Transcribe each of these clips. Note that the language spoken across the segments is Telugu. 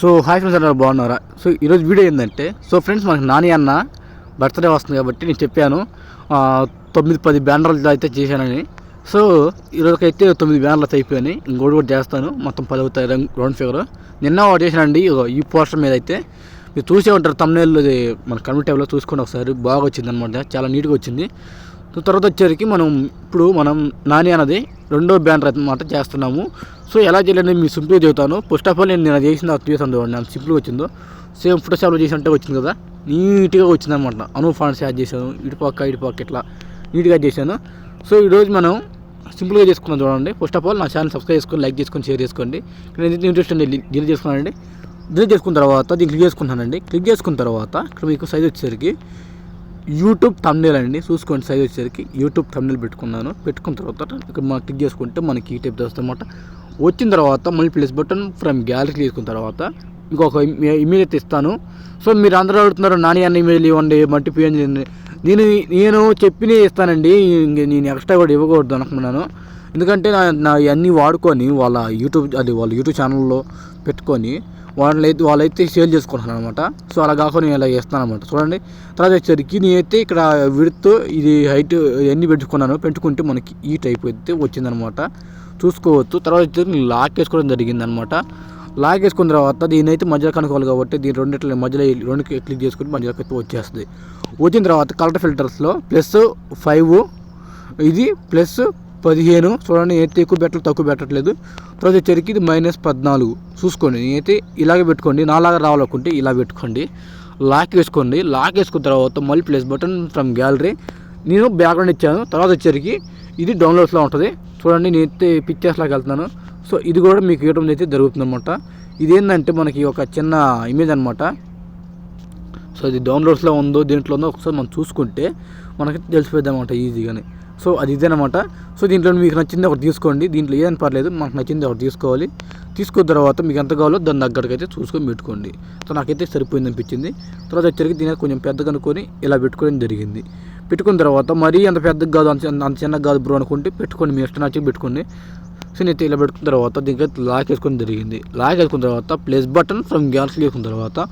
సో హాయ్ ఫ్రెండ్స్ అన్నారు బాగున్నారా? సో ఈరోజు వీడియో ఏంటంటే సో ఫ్రెండ్స్ మనకి నాని అన్న బర్త్డే వస్తుంది కాబట్టి నేను చెప్పాను. తొమ్మిది పది బ్యానర్లు అయితే చేశానని. సో ఈరోజుకైతే తొమ్మిది బ్యానర్లు అయితే అయిపోయాయి ఇంకోటి కూడా చేస్తాను. మొత్తం పది అవుతాయి రౌండ్- రౌండ్ ఫిగర్. నిన్న ఒకటి చేశానండి. ఈ పోస్టర్ మీద అయితే మీరు చూసే ఉంటారు తమ్నేళ్ళు మన కమ్యూనిటీ టైంలో చూసుకుని ఒకసారి. బాగా వచ్చింది అనమాట చాలా నీట్గా వచ్చింది. తర్వాత వచ్చేసరికి మనం ఇప్పుడు మనం నాని అన్నది రెండో బ్యానర్ అనమాట చేస్తున్నాము. సో ఎలా చేయాలంటే మీ సింపుల్గా చెబుతాను. ఫస్ట్ ఆఫ్ ఆల్ నేను నేను చేసిన చేసాను చూడండి నాకు సింపుల్గా వచ్చిందో. సేమ్ ఫోటోషాప్లో చేసినట్టే వచ్చింది కదా. నీట్గా వచ్చింది అనమాట అను ఫాంట్స్ యాడ్ చేశాను. ఇటు పక్క ఇటు పక్క ఇట్లా నీట్గా చేశాను. సో ఈరోజు మనం సింపుల్గా చేసుకున్నాం చూడండి. ఫస్ట్ ఆఫ్ ఆల్ నా ఛానల్ సబ్స్క్రైబ్ చేసుకొని లైక్ చేసుకొని షేర్ చేసుకోండి. నేను ఇంట్రెస్ట్ అండి డిలీట్ చేసుకున్నానండి. డిలీట్ చేసుకున్న తర్వాత దీన్ని క్లిక్ చేసుకుంటానండి క్లిక్ చేసుకున్న తర్వాత ఇక్కడ మీకు సైజ్ వచ్చేసరికి యూట్యూబ్ తమ్నేల్ అండి. చూసుకోండి సైజ్ వచ్చేసరికి యూట్యూబ్ తమ్నేల్ పెట్టుకున్నాను. పెట్టుకున్న తర్వాత ఇక్కడ మనం క్లిక్ చేసుకుంటే మనకి ఈ టైప్ వస్తుంది అనమాట వచ్చిన తర్వాత మళ్ళీ ప్లస్ బటన్ ఫ్రమ్ గ్యాలరీ తీసుకున్న తర్వాత ఇంకొక ఇమేజ్ ఇస్తాను. సో మీరు అందరూ అడుగుతున్నారు నాని అన్న ఇమేజ్లు ఇవ్వండి మట్టి పిఎన్ నేను నేను చెప్పినే ఇస్తానండి. నేను ఎక్స్ట్రా కూడా ఇవ్వకూడదు అనుకున్నాను. ఎందుకంటే నా నా ఇవన్నీ వాడుకొని వాళ్ళ యూట్యూబ్ అది వాళ్ళ యూట్యూబ్ ఛానల్లో పెట్టుకొని వాళ్ళైతే వాళ్ళైతే సేల్ చేసుకుంటున్నాను అనమాట సో అలా కాకుండా నేను ఇలా చేస్తాను అనమాట చూడండి. తర్వాత వచ్చేసరికి నేనైతే ఇక్కడ విడుతూ ఇది హైట్ ఇవన్నీ పెట్టుకున్నాను. పెట్టుకుంటే మనకి ఈ టైప్ అయితే వచ్చిందనమాట చూసుకోవచ్చు. తర్వాత వచ్చేసరికి లాక్ వేసుకోవడం జరిగిందనమాట. లాక్ వేసుకున్న తర్వాత దీని అయితే మధ్యలో కనుక్కోవాలి కాబట్టి దీని రెండిట్లో మధ్యలో రెండు క్లిక్ చేసుకుని మధ్యలోకి వచ్చేస్తుంది. వచ్చిన తర్వాత కలర్ ఫిల్టర్స్లో ప్లస్ ఫైవ్ ఇది ప్లస్ పదిహేను. చూడండి అయితే ఎక్కువ పెట్టలేదు తక్కువ పెట్టట్లేదు. తర్వాత వచ్చేసరికి ఇది మైనస్ పద్నాలుగు. చూసుకోండి నేనైతే ఇలాగే పెట్టుకోండి. నాలాగా రావాలనుకుంటే ఇలా పెట్టుకోండి. లాక్ వేసుకోండి. లాక్ వేసుకున్న తర్వాత మళ్ళీ ప్లస్ బటన్ ఫ్రమ్ గ్యాలరీ. నేను బ్యాక్గ్రౌండ్ ఇచ్చాను. తర్వాత వచ్చేసరికి ఇది డౌన్లోడ్స్లో ఉంటుంది. చూడండి నేనైతే పిక్చర్స్ లాగా వెళ్తున్నాను. సో ఇది కూడా మీకు ఇవ్వడం అయితే జరుగుతుంది అనమాట ఇదేంటంటే మనకి ఒక చిన్న ఇమేజ్ అనమాట సో ఇది డౌన్లోడ్స్లో ఉందో దీంట్లో ఉందో ఒకసారి మనం చూసుకుంటే మనకి తెలిసిపోద్ది అనమాట ఈజీగానే. సో అది ఇదేనమాట. సో దీంట్లో మీకు నచ్చింది ఒకటి తీసుకోండి. దీంట్లో ఏదైనా పర్లేదు మనకు నచ్చింది ఒకటి తీసుకోవాలి. తీసుకున్న తర్వాత మీకు ఎంత కావాలో దాని దగ్గరకైతే చూసుకొని పెట్టుకోండి. సో నాకైతే సరిపోయింది అనిపించింది. తర్వాత వచ్చరికి దీనికి కొంచెం పెద్దగా అనుకొని ఇలా పెట్టుకోవడం జరిగింది. పెట్టుకున్న తర్వాత మరీ అంత పెద్దగా కాదు అంత చిన్న- అంత చిన్నగా కాదు బ్రో అనుకుంటే పెట్టుకోండి మీ ఇష్టం నచ్చి పెట్టుకోండి. సో నేను ఇలా పెట్టుకున్న తర్వాత దీనికి లాక్ వేసుకొని జరిగింది. లాక్ వేసుకున్న తర్వాత ప్లస్ బటన్ ఫ్రమ్ గ్యాలరీ వేసుకున్న తర్వాత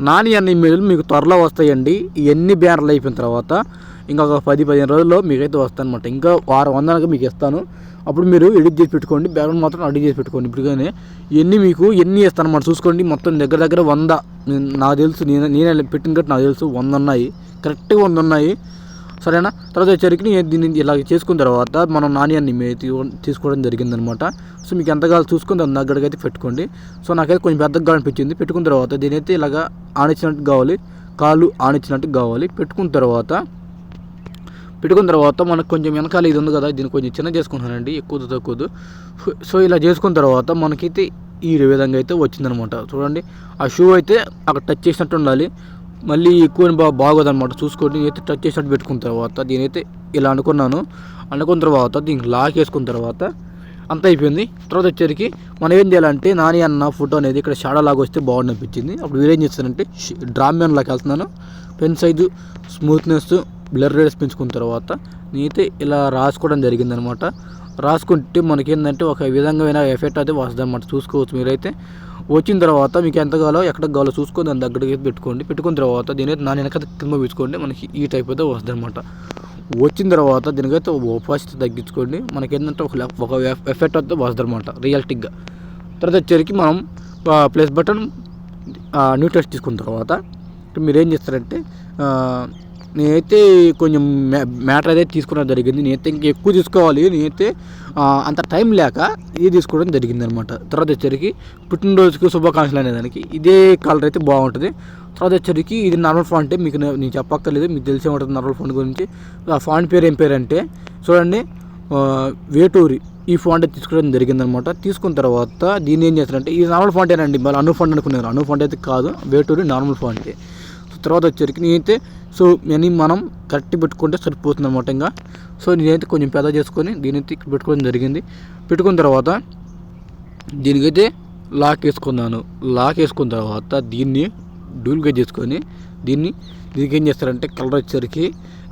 నాని అన్ని ఇమేజ్లు మీకు త్వరలో వస్తాయండి. ఇవన్నీ బ్యానర్లు అయిపోయిన తర్వాత ఇంకొక పది పదిహేను రోజుల్లో మీకైతే వస్తానమాట ఇంకా వారం వందనగా మీకు ఇస్తాను. అప్పుడు మీరు ఎడిట్ చేసి పెట్టుకోండి. బ్యాక్గ్రౌండ్ మాత్రం ఎడిట్ చేసి పెట్టుకోండి. ఇప్పుడుగానే ఎన్ని మీకు ఎన్ని ఇస్తాను అన్నమాట చూసుకోండి. మొత్తం దగ్గర దగ్గర వంద. నేను- నాకు తెలుసు నేను నేనే పెట్టిన కాబట్టి నాకు తెలుసు. వంద ఉన్నాయి. కరెక్ట్గా వంద ఉన్నాయి. సరేనా? తర్వాత వచ్చేసరికి నేను దీన్ని ఇలా చేసుకున్న తర్వాత మనం నాణ్యాన్ని తీసుకోవడం జరిగిందనమాట. సో మీకు ఎంత కావాలి చూసుకుని దాని దగ్గరకైతే అయితే పెట్టుకోండి. సో నాకైతే కొంచెం పెద్దగా అనిపించింది. పెట్టుకున్న తర్వాత దీని అయితే ఇలాగా ఆనిచ్చినట్టు కావాలి. కాళ్ళు ఆనిచ్చినట్టు కావాలి. పెట్టుకున్న తర్వాత పెట్టుకున్న తర్వాత మనకు కొంచెం వెనకాల ఇది ఉంది కదా దీన్ని కొంచెం చిన్న చేసుకుంటానండి ఎక్కువ తక్కువ సో ఇలా చేసుకున్న తర్వాత మనకైతే ఈ విధంగా అయితే వచ్చిందనమాట. చూడండి ఆ షూ అయితే అక్కడ టచ్ చేసినట్టు ఉండాలి. మళ్ళీ ఎక్కువ బాగా బాగోదు అనమాట చూసుకొని నేనైతే టచ్ చేసినట్టు పెట్టుకున్న తర్వాత దీనైతే ఇలా అనుకున్నాను. అనుకున్న తర్వాత దీనికి లాక్ వేసుకున్న తర్వాత అంత అయిపోయింది. తర్వాత వచ్చేసరికి మనం ఏం చేయాలంటే నాని అన్న ఫోటో అనేది ఇక్కడ షాడో లాగా వస్తే బాగుంది అనిపించింది. అప్పుడు వీరేం చేస్తానంటే డ్రామ్యాన్ లాగా వెళ్తున్నాను. పెన్ సైజు స్మూత్నెస్ బ్లర్ రేడ్స్ పెంచుకున్న తర్వాత నేనైతే ఇలా రాసుకోవడం జరిగిందనమాట రాసుకుంటే మనకి ఏంటంటే ఒక విధంగా ఎఫెక్ట్ అయితే వస్తుంది అనమాట చూసుకోవచ్చు మీరైతే. వచ్చిన తర్వాత మీకు ఎంత కావాలో ఎక్కడ కావాలో చూసుకొని దాని దగ్గరికి పెట్టుకోండి. పెట్టుకున్న తర్వాత దీనైతే నా వెనక కింద పెంచుకోండి మనకి ఈ టైప్ అయితే వస్తుంది అనమాట వచ్చిన తర్వాత దీనికైతే ఓపాసిటీ తగ్గించుకోండి. మనకి ఏంటంటే ఒక ఒక ఎఫెక్ట్ అయితే వస్తుంది అనమాట రియాలిటిక్గా తర్వాత వచ్చేసరికి మనం ప్లస్ బటన్ న్యూ టెస్ట్ తీసుకున్న తర్వాత మీరు ఏం చేస్తారంటే నేనైతే కొంచెం మ్యాటర్ అయితే తీసుకోవడం జరిగింది. నేనైతే ఇంకా ఎక్కువ తీసుకోవాలి. నేనైతే అంత టైం లేక ఇది తీసుకోవడం జరిగింది అనమాట తర్వాత వచ్చేసరికి పుట్టినరోజుకి శుభాకాంక్షలు అనేదానికి ఇదే కలర్ అయితే బాగుంటుంది. తర్వాత వచ్చేసరికి ఇది నార్మల్ ఫాంట్ మీకు నేను చెప్పక్కర్లేదు. మీకు తెలిసే ఉంటుంది నార్మల్ ఫాంట్ గురించి. ఆ ఫాంట్ పేరు ఏం పేరు అంటే చూడండి వేటూరి ఈ ఫాంట్ అయితే తీసుకోవడం జరిగిందనమాట. తీసుకున్న తర్వాత దీన్ని ఏం చేస్తారంటే ఇది నార్మల్ ఫాంటేనండి. మళ్ళీ అను ఫాంట్ అనుకున్నారు. అను ఫాంట్ అయితే కాదు వేటూరి నార్మల్ ఫాంటే. తర్వాత వచ్చేసరికి నేనైతే సో మనీ మనం కరెక్ట్ పెట్టుకుంటే సరిపోతుంది అనమాట ఇంకా. సో నేనైతే కొంచెం పెద్ద చేసుకొని దీనైతే పెట్టుకోవడం జరిగింది. పెట్టుకున్న తర్వాత దీనికైతే లాక్ వేసుకున్నాను. లాక్ వేసుకున్న తర్వాత దీన్ని డూల్గా చేసుకొని దీన్ని దీనికి ఏం చేస్తారంటే కలర్ వచ్చేసరికి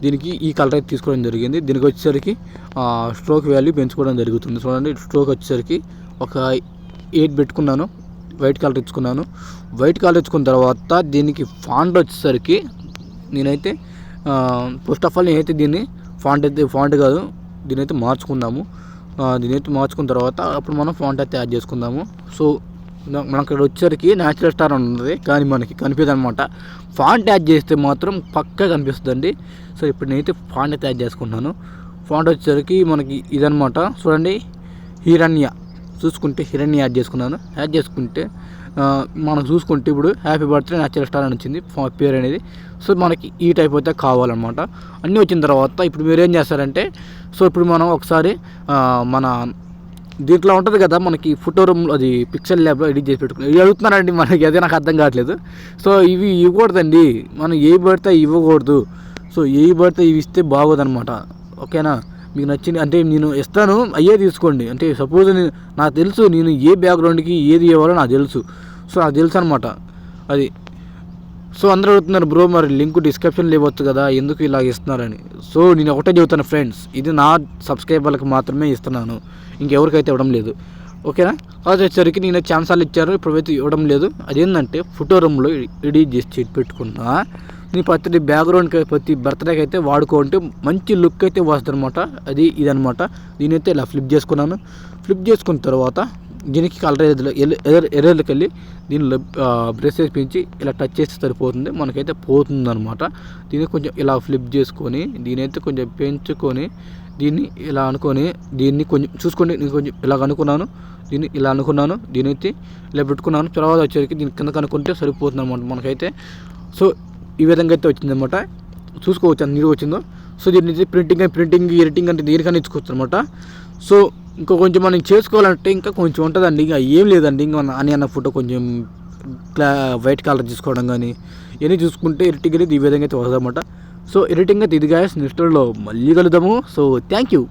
దీనికి ఈ కలర్ అయితే తీసుకోవడం జరిగింది. దీనికి వచ్చేసరికి స్ట్రోక్ వాల్యూ పెంచుకోవడం జరుగుతుంది. చూడండి స్ట్రోక్ వచ్చేసరికి ఒక ఎయిట్ పెట్టుకున్నాను. వైట్ కలర్ ఇచ్చుకున్నాను వైట్ కలర్ ఇచ్చుకున్న తర్వాత దీనికి ఫాంట్ వచ్చేసరికి నేనైతే ఫస్ట్ ఆఫ్ ఆల్ నేనైతే దీన్ని ఫాంట్ అయితే ఫాంట్ కాదు దీనైతే మార్చుకుందాము. దీనైతే దీని అయితే మార్చుకున్న తర్వాత అప్పుడు మనం ఫాంట్ అయితే యాడ్ చేసుకుందాము. సో మనకు మనకి ఇక్కడ వచ్చేసరికి న్యాచురల్ స్టార్ అని ఉంది కానీ మనకి కనిపించదు అనమాట ఫాంట్ యాడ్ చేస్తే మాత్రం పక్కా కనిపిస్తుందండి. సో ఇప్పుడు నేనైతే ఫాంట్ అయితే యాడ్ చేసుకుంటున్నాను. ఫాంట్ వచ్చేసరికి మనకి ఇదనమాట చూడండి హీరణ్య చూసుకుంటే హిరణ్య యాడ్ చేసుకున్నాను. యాడ్ చేసుకుంటే మనం చూసుకుంటే ఇప్పుడు హ్యాపీ బర్త్డే న్యాచురల్ స్టార్ అని వచ్చింది పేరు అనేది. సో మనకి ఈ టైప్ అయితే కావాలన్నమాట. అన్నీ వచ్చిన తర్వాత ఇప్పుడు మీరు ఏం చేస్తారంటే సో ఇప్పుడు మనం ఒకసారి మన దీంట్లో ఉంటుంది కదా మనకి ఫోటో రూమ్ అది పిక్సెల్ ల్యాబ్లో ఎడిట్ చేసి పెట్టుకుని ఇవి అడుగుతున్నారండి మనకి అదే నాకు అర్థం కావట్లేదు. సో ఇవి ఇవ్వకూడదండి. మనం ఏ పడితే ఇవ్వకూడదు. సో ఏ పడితే ఇవి ఇస్తే బాగోదన్నమాట. ఓకేనా? మీకు నచ్చింది అంటే నేను ఇస్తాను అయ్యే తీసుకోండి. అంటే సపోజ్ నేను నాకు తెలుసు నేను ఏ బ్యాక్గ్రౌండ్కి ఏది ఇవ్వాలో నాకు తెలుసు. సో నాకు తెలుసు అనమాట అది. సో అందరూ అడుగుతున్నారు బ్రో మరి లింక్ డిస్క్రిప్షన్లో ఇవ్వచ్చు కదా ఎందుకు ఇలా ఇస్తున్నారని? సో నేను ఒకటే చెబుతాను ఫ్రెండ్స్ ఇది నా సబ్స్క్రైబర్లకు మాత్రమే ఇస్తున్నాను. ఇంకెవరికైతే ఇవ్వడం లేదు. ఓకేనా? అది వచ్చేసరికి నేను ఛాన్సాలు ఇచ్చారు ఇప్పుడైతే ఇవ్వడం లేదు. అదేంటంటే ఫోటో రూమ్లో ఎడిట్ చేసి పెట్టుకున్నా. నేను ప్రతి బ్యాక్గ్రౌండ్కి ప్రతి బర్త్డేకి అయితే వాడుకుంటే మంచి లుక్ అయితే వస్తుంది అనమాట అది ఇదనమాట దీని ఇలా ఫ్లిప్ చేసుకున్నాను. ఫ్లిప్ చేసుకున్న తర్వాత దీనికి కలర్ ఎర్ర ఎర్రర్కి వెళ్ళి దీనిలో బ్రషెస్ పెంచి ఇలా టచ్ చేస్తే సరిపోతుంది. మనకైతే పోతుంది అనమాట దీన్ని కొంచెం ఇలా ఫ్లిప్ చేసుకొని దీని అయితే కొంచెం పెంచుకొని దీన్ని ఇలా అనుకొని దీన్ని కొంచెం చూసుకోండి. నేను కొంచెం ఇలాగ అనుకున్నాను. దీన్ని ఇలా అనుకున్నాను దీని అయితే ఇలా పెట్టుకున్నాను. తర్వాత వచ్చేసరికి దీని కింద కనుక్కుంటే సరిపోతుంది అనమాట మనకైతే. సో ఈ విధంగా అయితే వచ్చిందనమాట చూసుకోవచ్చు అంత నీరు వచ్చిందో. సో దీని అయితే ప్రింటింగ్ ప్రింటింగ్ ఎడిటింగ్ అంటే దేనికైనా ఇచ్చుకోవచ్చు అనమాట సో ఇంకా కొంచెం మనం చేసుకోవాలంటే ఇంకా కొంచెం ఉంటుందండి. ఇంకా ఏం లేదండి. ఇంకా అని అన్న ఫోటో కొంచెం క్లా వైట్ కలర్ తీసుకోవడం కానీ ఇవన్నీ చూసుకుంటే ఎడిటింగ్ అనేది ఈ విధంగా అయితే వస్తుందన్నమాట. సో ఎడిటింగ్ అయితే ఇది గాయస్ నెక్స్ట్లో మళ్ళీ కలుద్దాము. So thank you